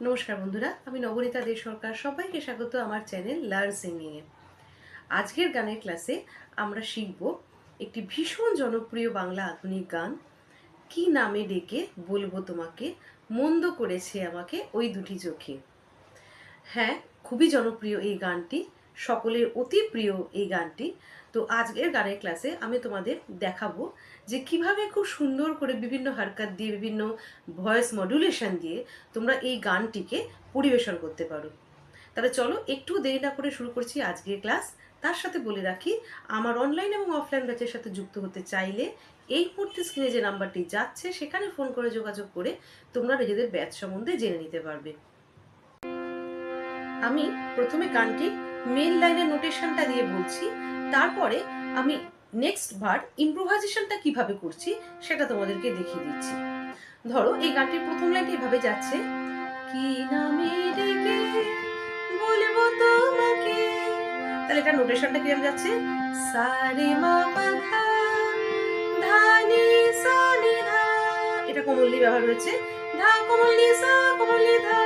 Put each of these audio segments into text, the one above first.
নমস্কার বন্ধুরা, আমি নবনীতা দে সরকার। সবাইকে স্বাগত আমার চ্যানেল লার্ন সিঙ্গিংয়ে। আজকের গানের ক্লাসে আমরা শিখব একটি ভীষণ জনপ্রিয় বাংলা আধুনিক গান। কি নামে ডেকে বলব তোমাকে? মন্দ করেছে আমাকে ওই দুটি চোখে। হ্যাঁ খুবই জনপ্রিয় এই গানটি। সকলের অতি প্রিয় এই গানটি। তো আজকের গানের ক্লাসে আমি তোমাদের দেখাবো যে কীভাবে খুব সুন্দর করে বিভিন্ন হারকাত দিয়ে, বিভিন্ন ভয়েস মডুলেশন দিয়ে তোমরা এই গানটিকে পরিবেশন করতে পারো। তাহলে চলো একটু দেরি না করে শুরু করছি আজকের ক্লাস। তার সাথে বলে রাখি, আমার অনলাইন এবং অফলাইন ব্যাচের সাথে যুক্ত হতে চাইলে এই মুহূর্তে স্ক্রিনে যে নাম্বারটি যাচ্ছে, সেখানে ফোন করে যোগাযোগ করে তোমরা নিজেদের ব্যাচ সম্বন্ধে জেনে নিতে পারবে। আমি প্রথমে গানটির মেন লাইনের নোটেশনটা দিয়ে বলছি, তারপরে আমি নেক্সট বার ইম্প্রোভাইজেশনটা কীভাবে করছি সেটা তোমাদেরকে দেখিয়ে দিচ্ছি। ধরো, এই গানটির প্রথম লাইনটা এভাবে যাচ্ছে, কি নামে ডেকে বলব তোমাকে? তাহলে এটা নোটেশনটা কীরকম যাচ্ছে? সারে মা পা ধা ধা নি সা নি ধা। এটা কোমল্লি ব্যবহার হয়েছে, ধা কোমল্লি সা কোমল্লি ধা।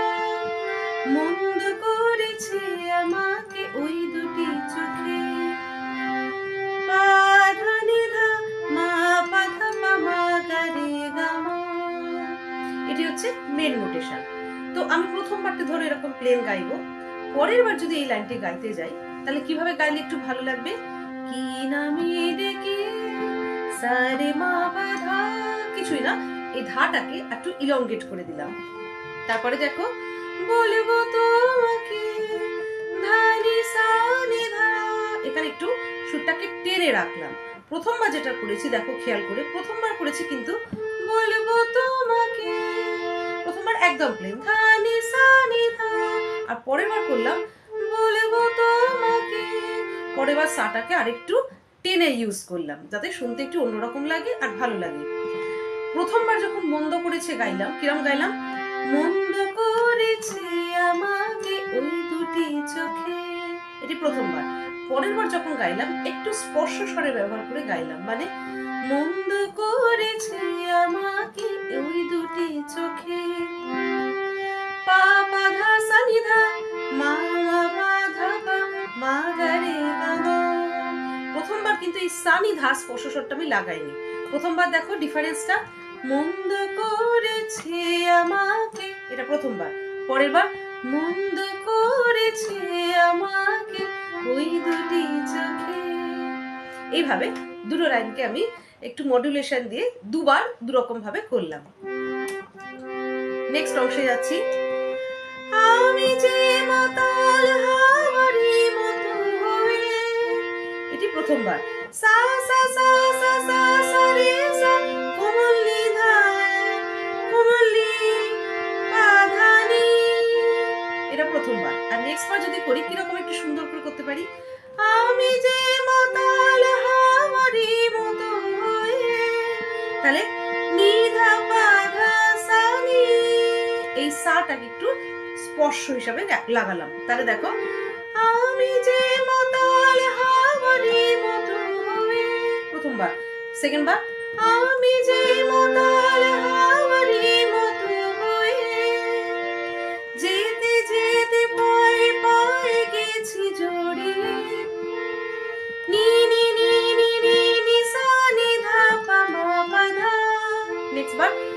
মন্দ করেছে আমাকে ওই দুটি চোখে। এটি হচ্ছে মেন নোটেশন তো আমি প্রথমবারটা ধরো এরকম প্লেন গাইবো। পরের বার যদি এই লাইনটি গাইতে যাই, তাহলে কীভাবে গাইলে একটু ভালো লাগবে? কি নামে ডেকে সারে মা বা ধা কিছুই না, এই ধাটাকে একটু ইলংগেট করে দিলাম। তারপরে দেখো, বলব তোমাকে এখানে একটু সুরটাকে টেনে রাখলাম। প্রথমবার যেটা করেছি, দেখো, খেয়াল করে। প্রথমবার করেছি কিন্তু বলব তোমাকে। প্রথমবার একদম প্লেন ধা আর পরের বার করলাম বলব তোমাকে। পরের বার সাটাকে আরেকটু টেনে ইউজ করলাম, যাতে শুনতে একটু অন্যরকম লাগে আর ভালো লাগে। প্রথমবার যখন মন্দ করেছে, গাইলাম। কিরম গাইলাম? মন্দ প্রথমবার। পরের বার যখন গাইলাম, একটু স্পর্শ স্বরে ব্যবহার করে গাইলাম। মানে মন্দ করেছে আমাকে ওই দুটি চোখে। পা পা ধা সা ধা মা মা ধা মা গা রে প্রথমবার কিন্তু এই সানি ধা স্পর্শ স্বরটা আমি লাগাইনি। প্রথমবার দেখো ডিফারেন্সটা। মন্দ করেছে আমাকে। এটা প্রথমবার। পরের বার মন্দ করেছে এইভাবে দুটো লাইনকে আমি একটু মডুলেশন দিয়ে দুবার দুরকম ভাবে করলাম। নেক্সট অংশে যাচ্ছি। আমি যে মাতাল এটি প্রথমবার। সা সা সা সা সা সা, রে, সা, কোমলি ধা কোমলি এটা প্রথমবার। আর নেক্সট বার যদি করি, কীরকম একটু সুন্দর করে করতে পারি? আমি যে মাতাল একটু স্পর্শ হিসাবে লাগালাম। তাহলে দেখো, আমি যে হাওয়ারি মতো হয়ে প্রথমবার। সেকেন্ড বার আমি যে মাতাল, হাওয়ারি যেতে যেতে পায়ে পায়ে গেছি জড়িয়ে নি নি নি নি নি নি ধা। নেক্সট বার।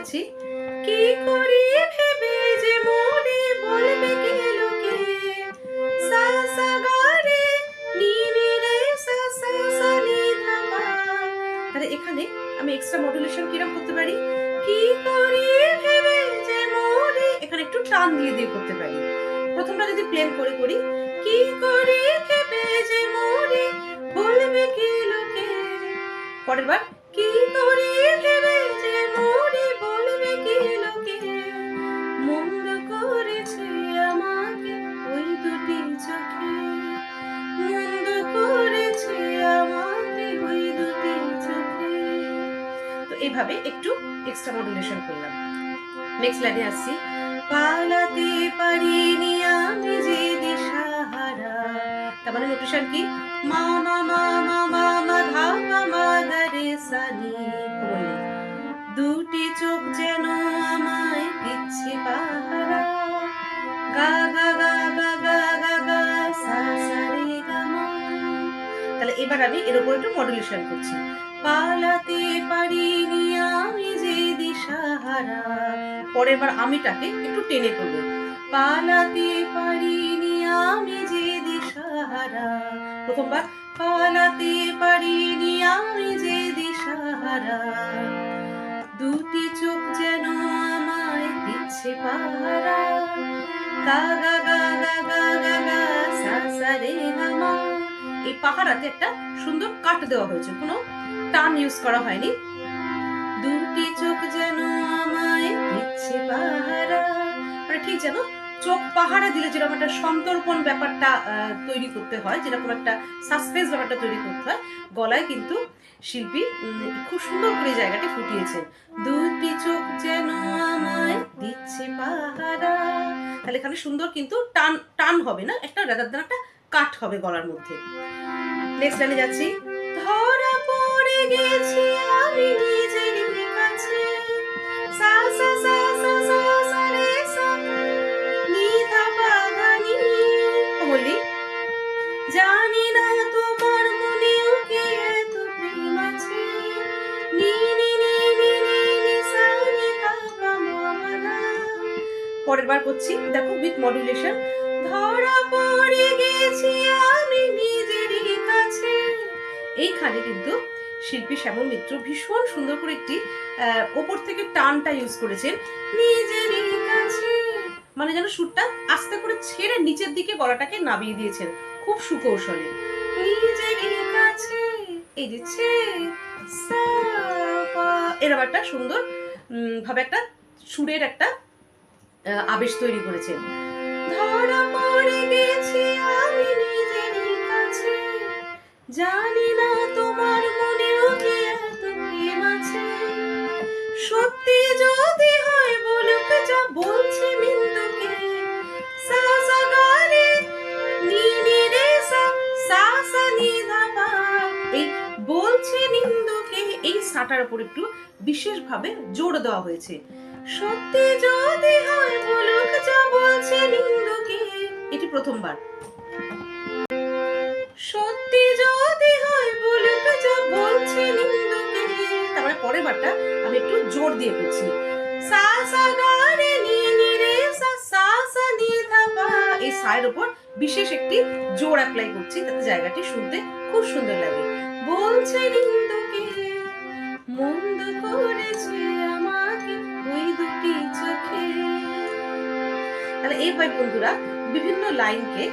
লাইনে কি করি ভেবে যে মনে বলবে কে লোকে? তাহলে এখানে আমি এক্সট্রা মডুলেশন কীরকম করতে পারি? কি করি ভেবে যে মনে এখানে একটু টান দিয়ে দিয়ে করতে পারি। প্রথমটা যদি প্লেন করে করি, কি করি ভেবে যে মনে বলবে কি লোকে? পরের বার এইভাবে একটু এক্সট্রা মডুলেশন করলাম। নেক্সট লাইনে আসছি। পালাতে পারিনি আমি যেদিন তার মানে নোটেশন কি? মা মা মা মা মা মা, ধা মা মা গা রে, সা নি। দুটি চোখ যেন আমায় দিচ্ছে পাহারা। গা গা গা এবার আমি এর উপর একটু মডুলেশন করছি। পালাতে পারিনি আমি যে দিশাহারা। পরের বার আমিটাকে একটু টেনে করবে পালাতে পারিনি আমি যে দিশাহারা। প্রথমবার, পালাতে পারিনি আমি যে দিশাহারা। দুটি চোখ যেন আমায় দিচ্ছে পাহারা। গা পাহারাতে একটা সুন্দর কাট দেওয়া হয়েছে। কোনো টান ইউজ করা হয়নি। দুটি চোখ যেন আমায় দিচ্ছে পাহারা। মানে ঠিক যেন চোখ পাহারা দিলে যেরকম একটা সন্তর্পণ ব্যাপারটা তৈরি করতে হয়, যেরকম একটা সাসপেন্স ব্যাপারটা তৈরি করতে হয়, গলায় কিন্তু শিল্পী খুব সুন্দর করে জায়গাটি ফুটিয়েছে। দুটি চোখ যেন আমায় দিচ্ছে পাহারা। তাহলে এখানে সুন্দর কিন্তু টান টান হবে না, একটা রাদার দেন একটা কাট হবে গলার মধ্যে। নেক্সট লাইনে যাচ্ছি। ধরা পড়ে গেছি আমি নিজেরই কাছে। সা সা সা সা সা সা, রে, সা নি ধা পা জানি না তোমার মনেও কে এত প্রেম আছে। নি নি নি নি নি নি, সা, নি পরের বার করছি। দেখো উইথ মডুলেশন ধরা পড়ে গেছি আমি এইখানে কিন্তু শিল্পী শ্যামল মিত্র ভীষণ সুন্দর করে একটি ওপর থেকে টানটা ইউজ করেছেন। নিজেরই কাছে। মানে যেন সুরটা আস্তে করে ছেড়ে নিচের দিকে গলাটাকে নামিয়ে দিয়েছেন। খুব সুকৌশলে। নিজেরই কাছে। যে। এরকম একটা সুন্দর ভাবে একটা সুরের একটা আবেশ তৈরি করেছেন। ধরা পড়ে গেছি আমি নিজেরই কাছে। জানি সাটার উপর একটু বিশেষভাবে জোর দেওয়া হয়েছে। সত্যি যদি হয় বলুক যা বলছে নিন্দুকে, এটি প্রথমবার। সত্যি যদি হয় বলুক যা বলছে নিন্দুকে, তারপরে পরের বারটা আমি একটু জোর দিয়ে করছি। সা সা গা রে নি নি রে সা সা সা নি ধা পা এই সায়ের উপর বিশেষ একটি জোর অ্যাপ্লাই করছি, তাতে জায়গাটি শুনতে খুব সুন্দর লাগে। বলছে নিন্দুকে এইভাবে বন্ধুরা বিভিন্ন লাইনকে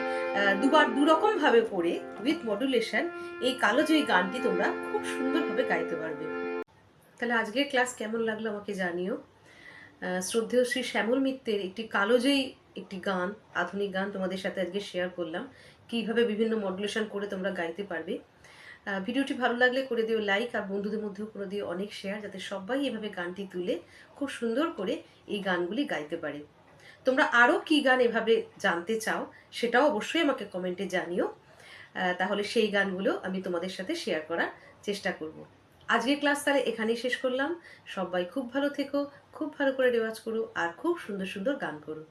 দুবার দুরকম ভাবে পড়ে উইথ মডুলেশন এই কালোজয়ী গানটি তোমরা খুব সুন্দরভাবে গাইতে পারবে। তাহলে আজকের ক্লাস কেমন লাগল আমাকে জানিও। শ্রদ্ধেয় শ্রী শ্যামল মিত্রের একটি কালোজয়ী একটি গান, আধুনিক গান তোমাদের সাথে আজকে শেয়ার করলাম, কীভাবে বিভিন্ন মডুলেশন করে তোমরা গাইতে পারবে। ভিডিওটি ভালো লাগলে করে দিও লাইক আর বন্ধুদের মধ্যেও করে দিও অনেক শেয়ার যাতে সবাই এভাবে গানটি তুলে খুব সুন্দর করে এই গানগুলি গাইতে পারে। তোমরা আরও কী গান এভাবে জানতে চাও সেটাও অবশ্যই আমাকে কমেন্টে জানিও। তাহলে সেই গানগুলো আমি তোমাদের সাথে শেয়ার করার চেষ্টা করব। আজকের ক্লাস তাহলে এখানেই শেষ করলাম। সবাই খুব ভালো থেকো, খুব ভালো করে রেওয়াজ করো আর খুব সুন্দর সুন্দর গান করো।